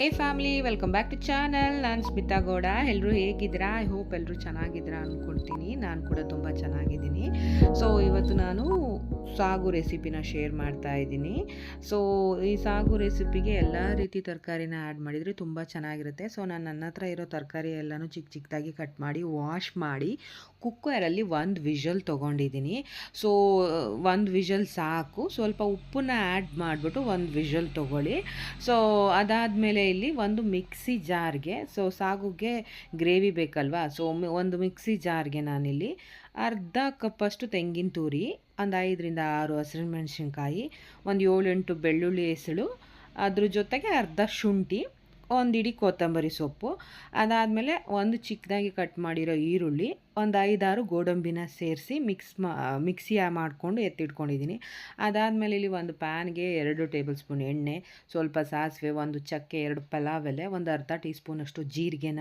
Hey family welcome back to channel ನಾನು ಸ್ಮಿತಾ ಗೌಡ. ಎಲ್ಲರೂ ಹೇಗಿದ್ದೀರಾ? ಐ ಹೋಪ್ ಎಲ್ಲರೂ ಚೆನ್ನಾಗಿದ್ದೀರಾ ಅಂದ್ಕೊಳ್ತೀನಿ ನಾನು ಕೂಡ ತುಂಬ ಚೆನ್ನಾಗಿದ್ದೀನಿ. ಸೊ ಇವತ್ತು ನಾನು ಸಾಗು ರೆಸಿಪಿನ ಶೇರ್ ಮಾಡ್ತಾ ಇದ್ದೀನಿ. ಸೊ ಈ ಸಾಗು ರೆಸಿಪಿಗೆ ಎಲ್ಲ ರೀತಿ ತರಕಾರಿನ ಆ್ಯಡ್ ಮಾಡಿದರೆ ತುಂಬ ಚೆನ್ನಾಗಿರುತ್ತೆ. ಸೊ ನಾನು ನನ್ನ ಹತ್ರ ಇರೋ ತರಕಾರಿ ಎಲ್ಲನೂ ಚಿಕ್ಕ ಚಿಕ್ಕದಾಗಿ ಕಟ್ ಮಾಡಿ ವಾಶ್ ಮಾಡಿ ಕುಕ್ಕರಲ್ಲಿ ಒಂದು ವಿಷಲ್ ತೊಗೊಂಡಿದ್ದೀನಿ. ಸೊ ಒಂದು ವಿಷಲ್ ಸಾಕು. ಸ್ವಲ್ಪ ಉಪ್ಪನ್ನ ಆ್ಯಡ್ ಮಾಡಿಬಿಟ್ಟು ಒಂದು ವಿಷಲ್ ತೊಗೊಳ್ಳಿ. ಸೊ ಅದಾದಮೇಲೆ ಇಲ್ಲಿ ಒಂದು ಮಿಕ್ಸಿ ಜಾರ್ಗೆ ಸೊ ಸಾಗುಗೆ ಗ್ರೇವಿ ಬೇಕಲ್ವಾ? ಸೊ ಒಂದು ಮಿಕ್ಸಿ ಜಾರ್ಗೆ ನಾನಿಲ್ಲಿ ಅರ್ಧ ಕಪ್ಪಷ್ಟು ತೆಂಗಿನ ತುರಿ, ಒಂದು ಐದರಿಂದ ಆರು ಹಸಿರು ಮೆಣಸಿನ್ಕಾಯಿ, ಒಂದು ಏಳೆಂಟು ಬೆಳ್ಳುಳ್ಳಿ ಹೆಸಳು, ಅದ್ರ ಜೊತೆಗೆ ಅರ್ಧ ಶುಂಠಿ ಒಂದು ಇಡೀ ಕೊತ್ತಂಬರಿ ಸೊಪ್ಪು, ಅದಾದಮೇಲೆ ಒಂದು ಚಿಕ್ಕದಾಗಿ ಕಟ್ ಮಾಡಿರೋ ಈರುಳ್ಳಿ, ಒಂದು ಐದಾರು ಗೋಡಂಬಿನ ಸೇರಿಸಿ ಮಿಕ್ಸ್ ಮಾ ಮಿಕ್ಸಿ ಮಾಡಿಕೊಂಡು ಎತ್ತಿಟ್ಕೊಂಡಿದ್ದೀನಿ ಅದಾದಮೇಲೆ ಇಲ್ಲಿ ಒಂದು ಪ್ಯಾನ್ಗೆ ಎರಡು ಟೇಬಲ್ ಸ್ಪೂನ್ ಎಣ್ಣೆ, ಸ್ವಲ್ಪ ಸಾಸಿವೆ, ಒಂದು ಚಕ್ಕೆ, ಎರಡು ಪಲಾವ್ ಎಲೆ ಒಂದು ಅರ್ಧ ಟೀ ಸ್ಪೂನಷ್ಟು ಜೀರಿಗೆನ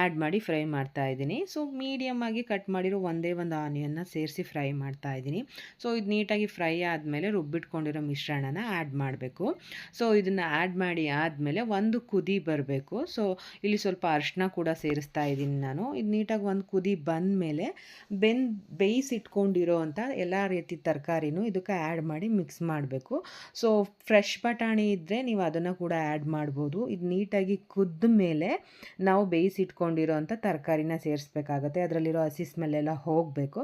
ಆ್ಯಡ್ ಮಾಡಿ ಫ್ರೈ ಮಾಡ್ತಾ ಇದ್ದೀನಿ. ಸೊ ಮೀಡಿಯಮ್ ಆಗಿ ಕಟ್ ಮಾಡಿರೋ ಒಂದೇ ಒಂದು ಆನಿಯನ್ನ ಸೇರಿಸಿ ಫ್ರೈ ಮಾಡ್ತಾ ಇದ್ದೀನಿ. ಸೊ ಇದು ನೀಟಾಗಿ ಫ್ರೈ ಆದಮೇಲೆ ರುಬ್ಬಿಟ್ಕೊಂಡಿರೋ ಮಿಶ್ರಣನ ಆ್ಯಡ್ ಮಾಡಬೇಕು. ಸೊ ಇದನ್ನು ಆ್ಯಡ್ ಮಾಡಿ ಆದಮೇಲೆ ಒಂದು ಕುದಿ ಬರಬೇಕು. ಸೊ ಇಲ್ಲಿ ಸ್ವಲ್ಪ ಅರಿಶಿನ ಕೂಡ ಸೇರಿಸ್ತಾ ಇದ್ದೀನಿ ನಾನು. ಇದು ನೀಟಾಗಿ ಒಂದು ಕುದಿ ಬಂದ ಮೇಲೆ ಬೆನ್ ಬೇಯಿಸಿಟ್ಕೊಂಡಿರೋ ಅಂಥ ಎಲ್ಲ ರೀತಿ ತರಕಾರಿನೂ ಇದಕ್ಕೆ ಆ್ಯಡ್ ಮಾಡಿ ಮಿಕ್ಸ್ ಮಾಡಬೇಕು. ಸೊ ಫ್ರೆಶ್ ಬಟಾಣಿ ಇದ್ದರೆ ನೀವು ಅದನ್ನು ಕೂಡ ಆ್ಯಡ್ ಮಾಡ್ಬೋದು. ಇದು ನೀಟಾಗಿ ಕುದ್ದ ಮೇಲೆ ನಾವು ಬೇಯಿಸಿಟ್ಕೊಂಡಿರೋ ಅಂಥ ತರಕಾರಿನ ಸೇರಿಸ್ಬೇಕಾಗತ್ತೆ. ಅದರಲ್ಲಿರೋ ಹಸಿ ಸ್ಮೆಲ್ಲೆಲ್ಲ ಹೋಗಬೇಕು.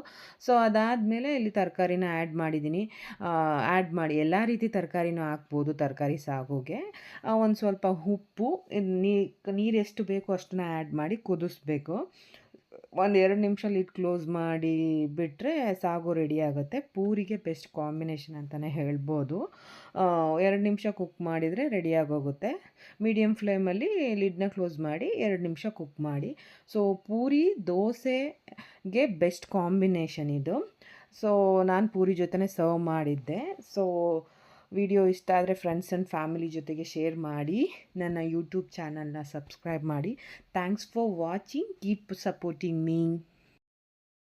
ಸೊ ಅದಾದಮೇಲೆ ಇಲ್ಲಿ ತರಕಾರಿನ ಆ್ಯಡ್ ಮಾಡಿದ್ದೀನಿ. ಆ್ಯಡ್ ಮಾಡಿ ಎಲ್ಲ ರೀತಿ ತರಕಾರಿನೂ ಹಾಕ್ಬೋದು, ತರಕಾರಿ ಸಾಗುಗೆ. ಒಂದು ಸ್ವಲ್ಪ ಉಪ್ಪು ನೀರು ಎಷ್ಟು ಬೇಕೋ ಅಷ್ಟನ್ನ ಆ್ಯಡ್ ಮಾಡಿ ಕುದಿಸ್ಬೇಕು. ಒಂದು ಎರಡು ನಿಮಿಷ ಲಿಡ್ ಕ್ಲೋಸ್ ಮಾಡಿ ಬಿಟ್ಟರೆ ಸಾಗು ರೆಡಿ ಆಗುತ್ತೆ. ಪೂರಿಗೆ ಬೆಸ್ಟ್ ಕಾಂಬಿನೇಷನ್ ಅಂತಲೇ ಹೇಳ್ಬೋದು. ಎರಡು ನಿಮಿಷ ಕುಕ್ ಮಾಡಿದರೆ ರೆಡಿ ಆಗೋಗುತ್ತೆ. ಮೀಡಿಯಮ್ ಫ್ಲೇಮಲ್ಲಿ ಲಿಡ್ನ ಕ್ಲೋಸ್ ಮಾಡಿ ಎರಡು ನಿಮಿಷ ಕುಕ್ ಮಾಡಿ. ಸೊ ಪೂರಿ, ದೋಸೆಗೆ ಬೆಸ್ಟ್ ಕಾಂಬಿನೇಷನ್ ಇದು. ಸೊ ನಾನು ಪೂರಿ ಜೊತೆ ಸರ್ವ್ ಮಾಡಿದ್ದೆ. ಸೊ ವಿಡಿಯೋ ಇಷ್ಟ ಆದರೆ ಫ್ರೆಂಡ್ಸ್ ಆ್ಯಂಡ್ ಫ್ಯಾಮಿಲಿ ಜೊತೆಗೆ ಶೇರ್ ಮಾಡಿ, ನನ್ನ ಯೂಟ್ಯೂಬ್ ಚಾನಲ್ನ ಸಬ್ಸ್ಕ್ರೈಬ್ ಮಾಡಿ. Thanks for watching keep supporting me